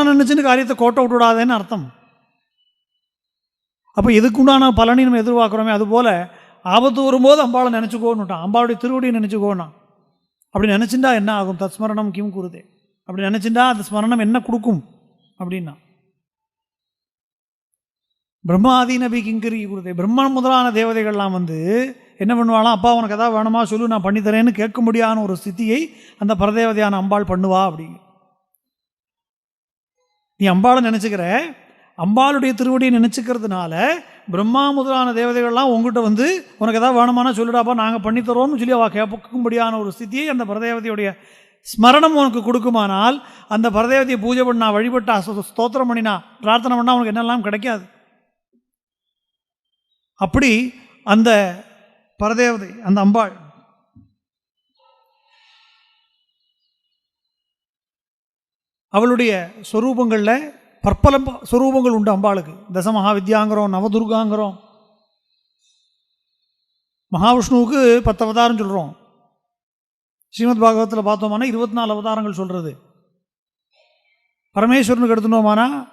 பலனை நினச்சின்னு காரியத்தை கோட்டை விட்டுவிடாதேன்னு அர்த்தம். அப்போ எதுக்குண்டான பலனை நம்ம எதிர்பார்க்குறோமே அதுபோல் ஆபத்து வரும்போது அம்பாளை நினச்சிக்கோன்னுட்டான் அம்பாளுடைய திருவடியை நினச்சிக்கோன்னா. அப்படி நினச்சிண்டா என்ன ஆகும்? தத்ஸ்மரணம் கிம் குருதே. அப்படி நினச்சிண்டா அந்த ஸ்மரணம் என்ன கொடுக்கும்? அப்படின்னா. பிரம்மாதி நபி கிங்கரி குருதே. பிரம்மன் முதலான தேவதைகள்லாம் வந்து என்ன பண்ணுவாளாம் அப்பா உனக்கு எதாவது வேணுமா சொல்லு நான் பண்ணித்தரேன்னு கேட்க முடியாத ஒரு ஸ்திதியை அந்த பரதேவதையான அம்பாள் பண்ணுவா அப்படிங்க நீ அம்பாளை நினச்சிக்கிற? அம்பாளுடைய திருவடியை நினச்சிக்கிறதுனால பிரம்மா முதலான தேவதைகள்லாம் உங்ககிட்ட வந்து உனக்கு எதாவது வேணுமானா சொல்லிடாப்பா நாங்கள் பண்ணித்தரோம்னு சொல்லி அவள் கேட்கும்படியான ஒரு ஸ்திதியை அந்த பரதேவதையுடைய ஸ்மரணம் உனக்கு கொடுக்குமானால் அந்த பரதேவதையை பூஜை பண்ணா வழிபட்டா ஸ்தோத்திரம் பண்ணினா பிரார்த்தனை பண்ணால் உனக்கு என்னெல்லாம் கிடைக்காது. அப்படி அந்த பரதேவதை அந்த அம்பாள் அவளுடைய சொரூபங்களில் பற்பல ப- சொரூபங்கள் உண்டு அம்பாளுக்கு. தசமகா வித்யாங்கிறோம் நவதுர்காங்கிறோம். மகாவிஷ்ணுவுக்கு பத்து அவதாரம் சொல்கிறோம் ஸ்ரீமத் பாகவத்தில் பார்த்தோம்னா இருபத்தி நாலு அவதாரங்கள் சொல்கிறது பரமேஸ்வரனுக்கு எடுத்துனோமானா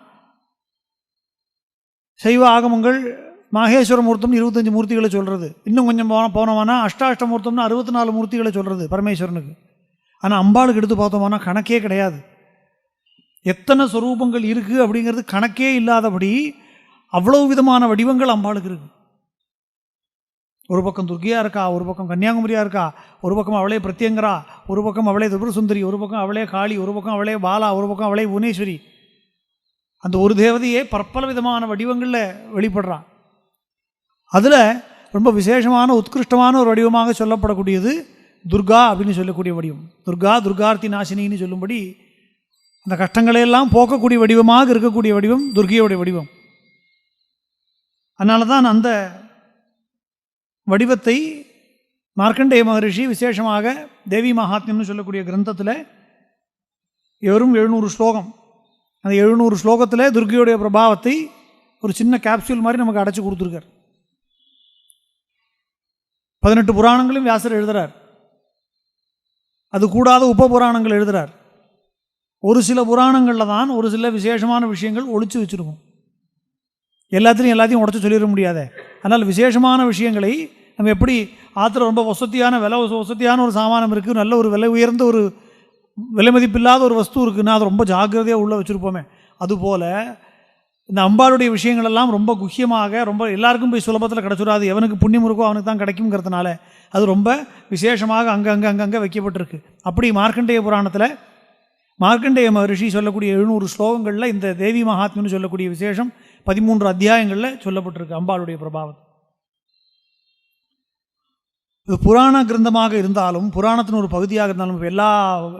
சைவ ஆகமங்கள் மாகேஸ்வர மூர்த்தம் இருபத்தஞ்சு மூர்த்திகளை சொல்கிறது இன்னும் கொஞ்சம் போன போனோம்னா அஷ்டாஷ்ட மூர்த்தம்னு அறுபத்தி நாலு மூர்த்திகளை சொல்கிறது பரமேஸ்வரனுக்கு. ஆனால் அம்பாளுக்கு எடுத்து பார்த்தோம்னா கணக்கே கிடையாது. எத்தனை சொரூபங்கள் இருக்குது அப்படிங்கிறது கணக்கே இல்லாதபடி அவ்வளவு விதமான வடிவங்கள் அம்பாளுக்கு இருக்குது ஒரு பக்கம் துர்கியா இருக்கா ஒரு பக்கம் கன்னியாகுமரியா இருக்கா ஒரு பக்கம் அவளே பிரத்யங்கரா ஒரு பக்கம் அவளே திரிபுர சுந்தரி ஒரு பக்கம் அவளே காளி ஒரு பக்கம் அவளே பாலா ஒரு பக்கம் அவளே புவனேஸ்வரி. அந்த ஒரு தேவதையே பற்பல விதமான வடிவங்களில் வெளிப்படுறான் அதில் ரொம்ப விசேஷமான உத்கிருஷ்டமான ஒரு வடிவமாக சொல்லப்படக்கூடியது துர்கா அப்படின்னு சொல்லக்கூடிய வடிவம். துர்கா துர்கார்த்தி நாசினின்னு சொல்லும்படி அந்த கஷ்டங்களை எல்லாம் போக்கக்கூடிய வடிவமாக இருக்கக்கூடிய வடிவம் துர்கையோடைய வடிவம். அதனால தான் அந்த வடிவத்தை மார்க்கண்டேய மகரிஷி விசேஷமாக தேவி மகாத்மியம்னு சொல்லக்கூடிய கிரந்தத்தில் வெறும் எழுநூறு ஸ்லோகம். அந்த எழுநூறு ஸ்லோகத்தில் துர்கையுடைய பிரபாவத்தை ஒரு சின்ன கேப்சூல் மாதிரி நமக்கு அடைச்சி கொடுத்துருக்கார். பதினெட்டு புராணங்களும் வியாசர் எழுதுகிறார் அது கூடாத உப புராணங்கள் எழுதுகிறார் ஒரு சில புராணங்களில் தான் ஒரு சில விசேஷமான விஷயங்கள் ஒழிச்சு வச்சுருக்கும். எல்லாத்துலையும் எல்லாத்தையும் உடச்சி சொல்லிட முடியாத. அதனால் விசேஷமான விஷயங்களை நம்ம எப்படி ஆற்றுல ரொம்ப வசதியான விலை வசதியான ஒரு சாமானம் இருக்குது நல்ல ஒரு விலை உயர்ந்த ஒரு விலை மதிப்பில்லாத ஒரு வஸ்து இருக்குன்னா அதை ரொம்ப ஜாக்கிரதையாக உள்ளே வச்சுருப்போமே. அதுபோல் இந்த அம்பாளுடைய விஷயங்கள் எல்லாம் ரொம்ப குக்கியமாக ரொம்ப எல்லாருக்கும் போய் சுலபத்தில் கிடச்சிடாது எவனுக்கு புண்ணியம் இருக்கோ அவனுக்கு தான் கிடைக்குங்கிறதுனால அது ரொம்ப விசேஷமாக அங்கங்கே அங்கங்கே வைக்கப்பட்டிருக்கு. அப்படி மார்க்கண்டேய புராணத்தில் மார்க்கண்டேய மகரிஷி சொல்லக்கூடிய எழுநூறு ஸ்லோகங்களில் இந்த தேவி மகாத்மின்னு சொல்லக்கூடிய விசேஷம் பதிமூன்று அத்தியாயங்களில் சொல்லப்பட்டிருக்கு அம்பாளுடைய பிரபாவம். இது புராண கிரந்தமாக இருந்தாலும் புராணத்தின் ஒரு பகுதியாக இருந்தாலும் இப்போ எல்லா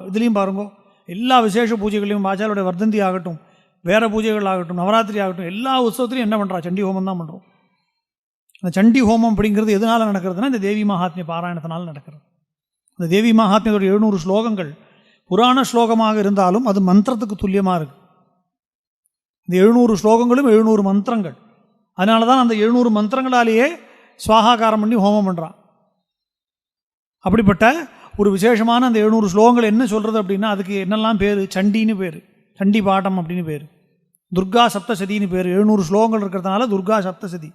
இதுலேயும் பாருங்க எல்லா விசேஷ பூஜைகளையும் ஆச்சாரோடைய வர்தந்தி ஆகட்டும் வேற பூஜைகள் ஆகட்டும் நவராத்திரி ஆகட்டும் எல்லா உற்சவத்திலையும் என்ன பண்ணுறா சண்டி ஹோமம் தான் பண்ணுறோம் அந்த சண்டி ஹோமம் அப்படிங்கிறது எதனால் நடக்கிறதுனா இந்த தேவி மகாத்மிய பாராயணத்தினால் நடக்கிறது. அந்த தேவி மகாத்மியத்தோட எழுநூறு ஸ்லோகங்கள் புராண ஸ்லோகமாக இருந்தாலும் அது மந்திரத்துக்கு துல்லியமாக இருக்குது இந்த எழுநூறு ஸ்லோகங்களும் எழுநூறு மந்திரங்கள். அதனால தான் அந்த எழுநூறு மந்திரங்களாலேயே சுவாகாகாரம் பண்ணி ஹோமம் பண்ணுறான் அப்படிப்பட்ட ஒரு விசேஷமான அந்த எழுநூறு ஸ்லோகங்கள் என்ன சொல்கிறது அப்படின்னா அதுக்கு என்னெல்லாம் பேர்? சண்டின்னு பேர். சண்டி பாட்டம் அப்படின்னு பேர். துர்கா சப்தசதின்னு பேர். எழுநூறு ஸ்லோகங்கள் இருக்கிறதுனால துர்கா சப்தசதி.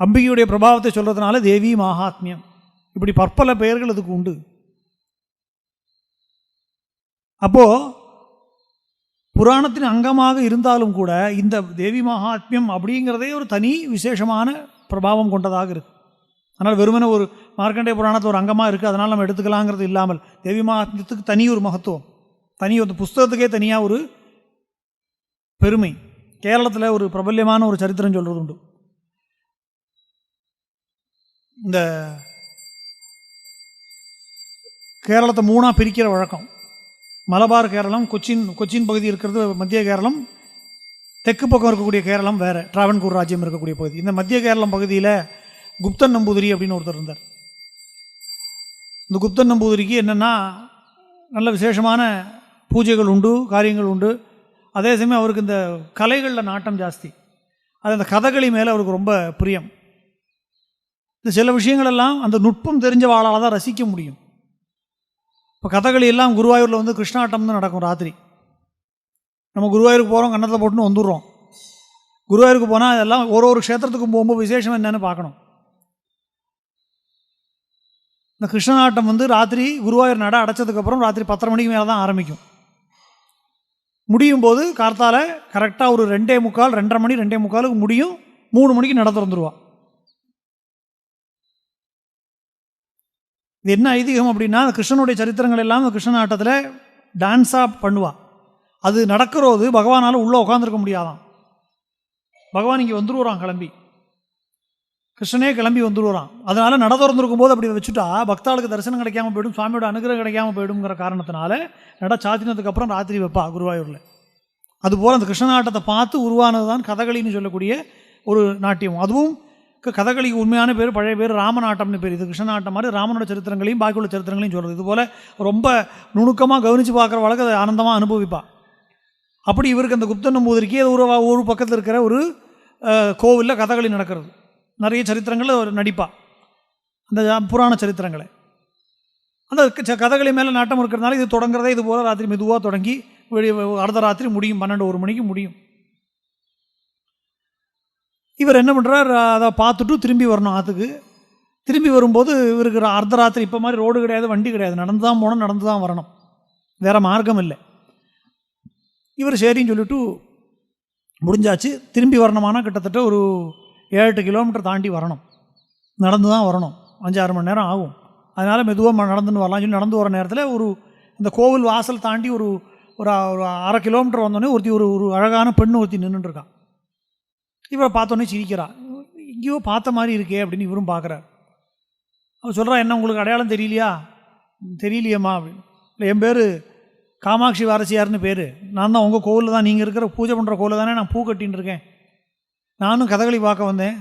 அம்பிகையுடைய பிரபாவத்தை சொல்கிறதுனால தேவி மகாத்மியம் இப்படி பற்பல பெயர்கள் அதுக்கு உண்டு. அப்போது புராணத்தின் அங்கமாக இருந்தாலும் கூட இந்த தேவி மகாத்மியம் அப்படிங்கிறதே ஒரு தனி விசேஷமான பிரபாவம் கொண்டதாக இருக்குது அதனால் வெறுமனே ஒரு மார்க்கண்டேய புராணத்தில் ஒரு அங்கமாக இருக்குது அதனால் நம்ம எடுத்துக்கலாங்கிறது இல்லாமல் தேவி மகாத்மியத்துக்கு தனி ஒரு மகத்துவம் தனி ஒரு புஸ்தகத்துக்கே தனியாக ஒரு பெருமை. கேரளத்தில் ஒரு பிரபல்யமான ஒரு சரித்திரம் சொல்கிறது உண்டு. இந்த கேரளத்தை மூணாக பிரிக்கிற வழக்கம். மலபார் கேரளம் கொச்சின் கொச்சின் பகுதி இருக்கிறது மத்திய கேரளம். தெற்கு பக்கம் இருக்கக்கூடிய கேரளம் வேறு டிராவன்கூர் ராஜ்யம் இருக்கக்கூடிய பகுதி. இந்த மத்திய கேரளம் பகுதியில் குப்தன் நம்பூதிரி அப்படின்னு ஒருத்தர் இருந்தார். இந்த குப்தன் நம்பூதிரிக்கு என்னென்னா நல்ல விசேஷமான பூஜைகள் உண்டு காரியங்கள் உண்டு. அதே சமயம் அவருக்கு இந்த கலைகளில் நாட்டம் ஜாஸ்தி. அது அந்த கதகளி மேலே அவருக்கு ரொம்ப பிரியம். இந்த சில விஷயங்களெல்லாம் அந்த நுட்பம் தெரிஞ்ச வாழால் தான் ரசிக்க முடியும். இப்போ கதகளி எல்லாம் குருவாயூரில் வந்து கிருஷ்ணாட்டம்னு நடக்கும் ராத்திரி. நம்ம குருவாயூருக்கு போகிறோம் கன்னத்தில் போட்டுன்னு வந்துடுறோம். குருவாயூருக்கு போனால் அதெல்லாம் ஒரு ஒரு க்ஷேத்திரத்துக்கும் போகும்போது விசேஷம் என்னன்னு பார்க்கணும். இந்த கிருஷ்ணநாட்டம் வந்து ராத்திரி குருவாயூர் நட அடைச்சதுக்கப்புறம் ராத்திரி பத்தரை மணிக்கு மேலே தான் ஆரம்பிக்கும். முடியும் போது கார்த்தால கரெக்டாக ஒரு ரெண்டே முக்கால் ரெண்டரை மணி ரெண்டே முக்காலுக்கு முடியும். மூணு மணிக்கு நட திறந்துருவா. இது என்ன ஐதீகம் அப்படின்னா கிருஷ்ணனுடைய சரித்திரங்கள் எல்லாம் கிருஷ்ணன் ஆட்டத்தில் டான்ஸாக பண்ணுவாள் அது நடக்கிறது பகவானால் உள்ளே உட்காந்துருக்க முடியாதாம் பகவான் இங்கே வந்துருவான் கிளம்பி. கிருஷ்ணனே கிளம்பி வந்துருவான் அதனால் நட திறந்துருக்கும் போது அப்படி வச்சுட்டா பக்தாளுக்கு தரிசனம் கிடைக்காம போயிடும் சுவாமியோட அனுகிரகம் கிடைக்காம போயிடுங்கிற காரணத்தினால நட சாத்தினதுக்கப்புறம் ராத்திரி வைப்பா குருவாயூரில். அதுபோல் அந்த கிருஷ்ணநாட்டத்தை பார்த்து உருவானது தான் கதகளின்னு சொல்லக்கூடிய ஒரு நாட்டியம். அதுவும் கதகளிக்கு உண்மையான பேர் பழைய பேர் ராமநாட்டம்னு பேர். இது கிருஷ்ணநாட்டம் மாதிரி ராமனோட சரித்திரங்களையும் பாக்கி உள்ள சரித்திரங்களையும் சொல்கிறது இதுபோல் ரொம்ப நுணுக்கமாக கவனித்து பார்க்குற வழக்கு அதை ஆனந்தமாக அனுபவிப்பா. அப்படி இவருக்கு அந்த குப்தன் நம்பூதிரிக்கு அது ஒரு ஒரு பக்கத்தில் இருக்கிற ஒரு கோவிலில் கதகளி நடக்கிறது. நிறைய சரித்திரங்களை அவர் நடிப்பா. அந்த புராண சரித்திரங்களை. அந்த க- கதகளி மேலே நாட்டம் இருக்கிறதுனால இது தொடங்குறதே இது போல் ராத்திரி மெதுவாக தொடங்கி வெளியே அடுத்த ராத்திரி முடியும் பன்னெண்டு ஒரு மணிக்கு முடியும். இவர் என்ன பண்ணுறார் அதை பார்த்துட்டு திரும்பி வரணும் ஆற்றுக்கு திரும்பி வரும்போது இவருக்கு அர்த்த ராத்திரி இப்போ மாதிரி ரோடு கிடையாது வண்டி கிடையாது. நடந்து தான் போகணும் நடந்து தான் வரணும். வேறு மார்க்கம் இல்லை. இவர் சரின்னு சொல்லிட்டு முடிஞ்சாச்சு. திரும்பி வரணுமானா கிட்டத்தட்ட ஒரு ஏழு எட்டு கிலோமீட்டர் தாண்டி வரணும். நடந்து தான் வரணும். அஞ்சாறு மணி நேரம் ஆகும். அதனால் மெதுவாக நடந்துன்னு வரலாம் சொல்லி நடந்து வர நேரத்தில் ஒரு இந்த கோவில் வாசல் தாண்டி ஒரு ஒரு அரை கிலோமீட்டர் வந்தோடனே ஒருத்தி ஒரு ஒரு அழகான பெண் ஒருத்தி நின்றுட்டுருக்கான் இவரை பார்த்தோன்னே சிரிக்கிறா. எங்கேயோ பார்த்த மாதிரி இருக்கே அப்படின்னு இவரும் பார்க்குறார். அவள் சொல்கிறா என்ன உங்களுக்கு அடையாளம் தெரியலையா? தெரியலையம்மா தெரியலையேம்மா அப்படின்னு. இல்லை என் பேர் காமாட்சி வாரசியார்னு பேர். நான் தான் உங்கள் கோவிலில் தான் நீங்கள் இருக்கிற பூஜை பண்ணுற கோவிலில் தானே நான் பூ கட்டின்னு இருக்கேன். நானும் கதகளி பார்க்க வந்தேன்.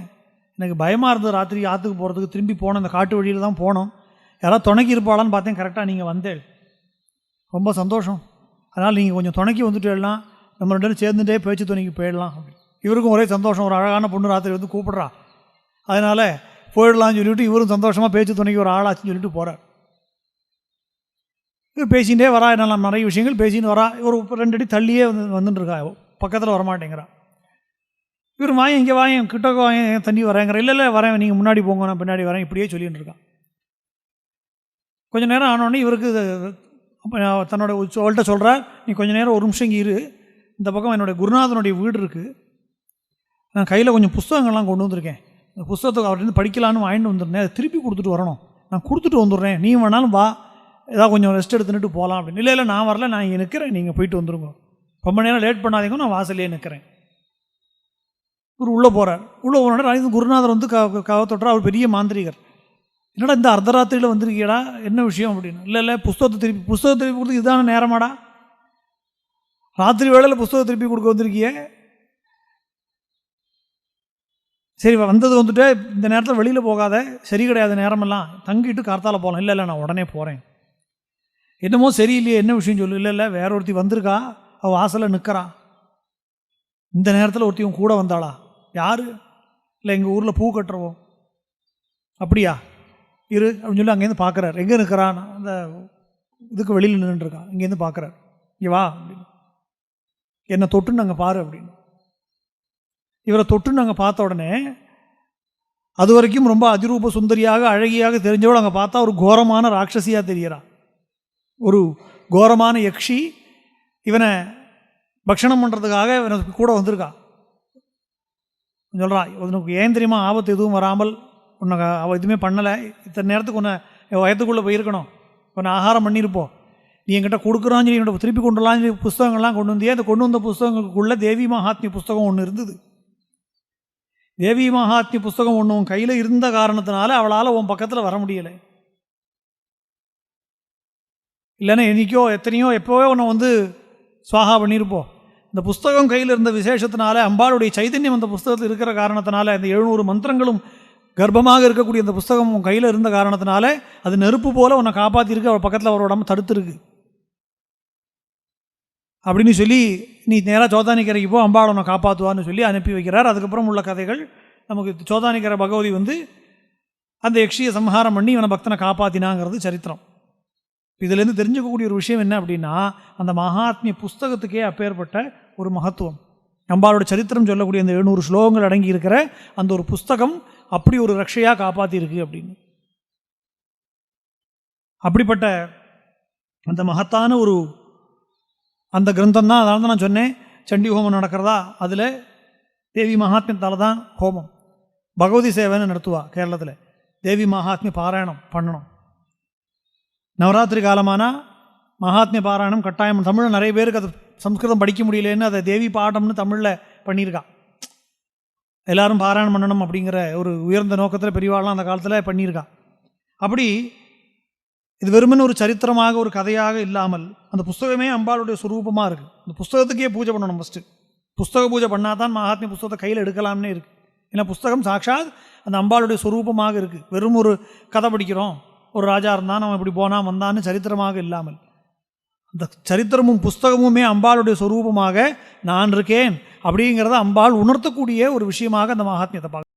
எனக்கு பயமாக இருந்தது ராத்திரி ஆற்றுக்கு போகிறதுக்கு திரும்பி போனோம் இந்த காட்டு வழியில் தான் போனோம். யாராவது துணைக்கி இருப்பாளான்னு பார்த்தேன். கரெக்டாக நீங்கள் வந்தேள். ரொம்ப சந்தோஷம். அதனால் நீங்கள் கொஞ்சம் துணைக்கி வந்துட்டேன்னா நம்ம ரெண்டு பேரும் சேர்ந்துட்டே பேச்சு துணைக்கு போயிடலாம் இவருக்கும் ஒரே சந்தோஷம். ஒரு அழகான பொண்ணு ராத்திரி வந்து கூப்பிட்றா. அதனால் போயிடலாம்னு சொல்லிவிட்டு இவரும் சந்தோஷமாக பேச்சு துணைக்கு ஒரு ஆளாச்சுன்னு சொல்லிட்டு போகிறார் இவர் பேசிகிட்டே வரா. என்னெல்லாம் நிறைய விஷயங்கள் பேசின்னு வரா. ஒரு ரெண்டு அடி தள்ளியே வந்து வந்துட்டுருக்கா பக்கத்தில் வரமாட்டேங்கிறான். இவர் வாங்க இங்கே வாங்க கிட்டக்க வாங்க தண்ணி வரேங்கிற இல்லை இல்லை வரேன் நீங்கள் முன்னாடி போங்க நான் பின்னாடி வரேன் இப்படியே சொல்லிட்டு இருக்கான். கொஞ்சம் நேரம் ஆனோடனே இவருக்கு தன்னோட அவள்கிட்ட சொல்கிறார் நீ கொஞ்ச நேரம் ஒரு நிமிஷம் இங்கே இரு. இந்த பக்கம் என்னுடைய குருநாதனுடைய வீடு இருக்குது நான் கையில் கொஞ்சம் புஸ்தகங்கள்லாம் கொண்டு வந்திருக்கேன். அந்த புஸ்தகத்தை அவர்கிட்ட படிக்கலான்னு வாங்கிட்டு வந்துருந்தேன். அதை திருப்பி கொடுத்துட்டு வரணும். நான் கொடுத்துட்டு வந்துடுறேன். நீ வேணாலும் வா. ஏதாவது கொஞ்சம் ரெஸ்ட் எடுத்துட்டு போகலாம் அப்படின்னு. இல்லை இல்லை நான் வரல. நான் இங்கே நிற்கிறேன் நீங்கள் போயிட்டு வந்துருங்க. ரொம்ப நேரம் லேட் பண்ணாதீங்க. நான் வாசல்லையே நிற்கிறேன் இவர் உள்ளே போகிறார் உள்ளே போன இது குருநாதர் வந்து க கவ அவர் பெரிய மாந்திரிகர். என்னடா இந்த அர்த்தராத்திரியில் வந்திருக்கீடா என்ன விஷயம் அப்படின்னு. இல்லை இல்லை புஸ்தகத்தை திருப்பி புஸ்தகத்தை திருப்பி கொடுத்து இதுதான நேரமாடா? ராத்திரி வேளையில் புஸ்தகத்தை திருப்பி கொடுக்க வந்திருக்கியே? சரி வந்தது வந்துட்டு இந்த நேரத்தில் வெளியில் போகாத சரி கிடையாது நேரமெல்லாம் தங்கிட்டு கார்த்தால போகலாம் இல்லை இல்லை நான் உடனே போகிறேன் என்னமோ சரியில்லையே என்ன விஷயம் சொல்லு? இல்லை இல்லை வேற ஒருத்தி வந்திருக்கா அவள் வாசலில் நிற்கிறா இந்த நேரத்தில் ஒருத்தியும் கூட வந்தாளா? யார்? இல்லை எங்கள் ஊரில் பூ கட்டுறவோம் அப்படியா? இரு அப்படின்னு சொல்லி அங்கேருந்து பார்க்குறாரு எங்கே நிற்கிறான் அந்த இதுக்கு வெளியில் நின்றுருக்கான் இங்கேருந்து பார்க்குறாரு இங்கே வா அப்படின்னு. என்னை தொட்டுன்னு அங்கே பாரு அப்படின்னு. இவரை தொட்டு நாங்கள் பார்த்த உடனே அது வரைக்கும் ரொம்ப அதிரூப சுந்தரியாக அழகியாக தெரிஞ்சவள் அங்கே பார்த்தா ஒரு கோரமான ராட்சசியாக தெரிகிறான் ஒரு கோரமான யக்ஷி இவனை பக்ஷணம் பண்ணுறதுக்காக இவனுக்கு கூட வந்திருக்கான் சொல்கிறா உனக்கு ஏன் தெரியுமா ஆபத்து எதுவும் வராமல் உன்னை அவள் எதுவுமே பண்ணலை இத்தனை நேரத்துக்கு உன்னை என் வயத்துக்குள்ளே போயிருக்கணும் உன்னை ஆகாரம் பண்ணியிருப்போம் நீ என்கிட்ட கொடுக்குறான்னு சொல்லி என்கிட்ட திருப்பி கொண்டுலான்னு சொல்லி புஸ்தகங்கள்லாம் கொண்டு வந்தியே அந்த கொண்டு வந்த புஸ்தகங்களுக்குள்ளே தேவி மகாத்மி புஸ்தகம் ஒன்று இருந்தது. தேவி மகாத்மி புஸ்தகம் ஒன்று உன் கையில் இருந்த காரணத்தினால அவளால் உன் பக்கத்தில் வர முடியலை. இல்லைன்னா என்றைக்கோ எத்தனையோ எப்போவே உன்னை வந்து சுவாகா பண்ணியிருப்போம் இந்த புஸ்தகம் கையில் இருந்த விசேஷத்தினால அம்பாளுடைய சைதன்யம் அந்த புஸ்தகத்தில் இருக்கிற காரணத்தினால இந்த எழுநூறு மந்திரங்களும் கர்ப்பமாக இருக்கக்கூடிய அந்த புஸ்தகம் உன் கையில் இருந்த காரணத்தினால அது நெருப்பு போல உன்னை காப்பாற்றிருக்கு அவள் பக்கத்தில் அவரோட உடம்பு தடுத்துருக்கு. அப்படின்னு சொல்லி நீ நேராக சோதானிக்கரைக்கு போ அம்பாள் உன்னை காப்பாற்றுவான்னு சொல்லி அனுப்பி வைக்கிறார். அதுக்கப்புறம் உள்ள கதைகள் நமக்கு சோதானிக்கரை பகவதி வந்து அந்த யக்ஷியை சம்ஹாரம் பண்ணி இவனை பக்தனை காப்பாற்றினாங்கிறது சரித்திரம். இதுலேருந்து தெரிஞ்சுக்கக்கூடிய ஒரு விஷயம் என்ன அப்படின்னா அந்த மகாத்மிய புஸ்தகத்துக்கே அப்பேற்பட்ட ஒரு மகத்துவம். அம்பாளோட சரித்திரம் சொல்லக்கூடிய அந்த எழுநூறு ஸ்லோகங்கள் அடங்கி இருக்கிற அந்த ஒரு புஸ்தகம் அப்படி ஒரு ரக்ஷையாக காப்பாற்றிருக்கு அப்படின்னு. அப்படிப்பட்ட அந்த மகத்தான ஒரு அந்த கிரந்தம் தான் அதனால தான் நான் சொன்னேன் சண்டி ஹோமம் நடக்கிறதா? அதில் தேவி மகாத்மியத்தால் தான் ஹோமம். பகவதி சேவைன்னு நடத்துவா கேரளத்தில். தேவி மகாத்மிய பாராயணம் பண்ணணும். நவராத்திரி காலமானால் மகாத்மிய பாராயணம் கட்டாயம். தமிழில் நிறைய பேருக்கு அது சம்ஸ்கிருதம் படிக்க முடியலன்னு அதை தேவி பாடம்னு தமிழில் பண்ணியிருக்கா. எல்லாரும் பாராயணம் பண்ணணும் அப்படிங்கிற ஒரு உயர்ந்த நோக்கத்தில் பெரியவாள்லாம் அந்த காலத்தில் பண்ணியிருக்கா. அப்படி இது வெறுமனே ஒரு சரித்திரமாக ஒரு கதையாக இல்லாமல் அந்த புஸ்தகமே அம்பாளுடைய சுரூபமாக இருக்குது அந்த புஸ்தகத்துக்கே பூஜை பண்ணணும் ஃபஸ்ட்டு புஸ்தக பூஜை பண்ணால் தான் மகாத்மிய புஸ்தகத்தை கையில் எடுக்கலாம்னே இருக்குது ஏன்னா புஸ்தகம் சாட்சாத் அந்த அம்பாளுடைய சுரூபமாக இருக்குது வெறும் ஒரு கதை படிக்கிறோம். ஒரு ராஜா இருந்தான் அவன் இப்படி போனால் வந்தான்னு சரித்திரமாக இல்லாமல். அந்த சரித்திரமும் புஸ்தகமுமே அம்பாளுடைய சுரூபமாக நான் இருக்கேன் அப்படிங்கிறத அம்பாள் உணர்த்தக்கூடிய ஒரு விஷயமாக அந்த மகாத்மியத்தை பார்க்க